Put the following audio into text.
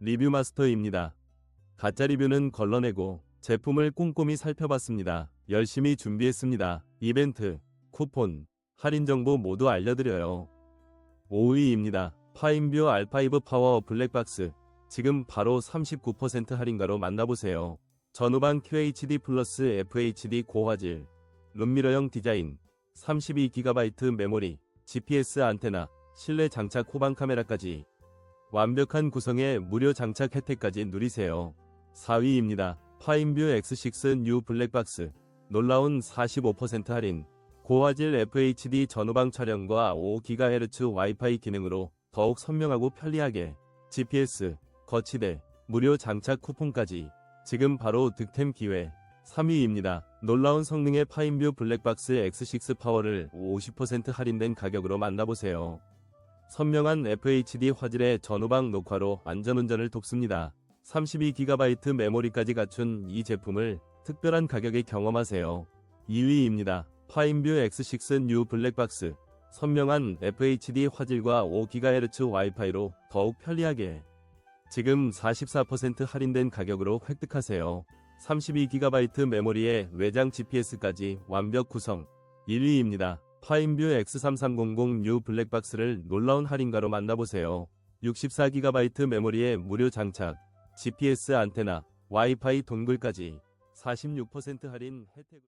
리뷰 마스터입니다. 가짜 리뷰는 걸러내고 제품을 꼼꼼히 살펴봤습니다. 열심히 준비했습니다. 이벤트, 쿠폰, 할인 정보 모두 알려드려요. 5위입니다. 파인뷰 R5 파워 블랙박스. 지금 바로 39% 할인가로 만나보세요. 전후방 QHD 플러스 FHD 고화질, 룸미러형 디자인, 32GB 메모리, GPS 안테나, 실내 장착 후방 카메라까지 완벽한 구성의 무료 장착 혜택까지 누리세요. 4위입니다. 파인뷰 X6 뉴 블랙박스. 놀라운 45% 할인. 고화질 FHD 전후방 촬영과 5GHz 와이파이 기능으로 더욱 선명하고 편리하게 GPS, 거치대, 무료 장착 쿠폰까지 지금 바로 득템 기회. 3위입니다. 놀라운 성능의 파인뷰 블랙박스 X6 파워를 50% 할인된 가격으로 만나보세요. 선명한 FHD 화질의 전후방 녹화로 안전운전을 돕습니다. 32GB 메모리까지 갖춘 이 제품을 특별한 가격에 경험하세요. 2위입니다. 파인뷰 X6 뉴 블랙박스. 선명한 FHD 화질과 5GHz 와이파이로 더욱 편리하게 지금 44% 할인된 가격으로 획득하세요. 32GB 메모리에 외장 GPS까지 완벽 구성. 1위입니다. 파인뷰 X3300 뉴 블랙박스를 놀라운 할인가로 만나보세요. 64GB 메모리에 무료 장착, GPS 안테나, 와이파이 동굴까지. 46% 할인 혜택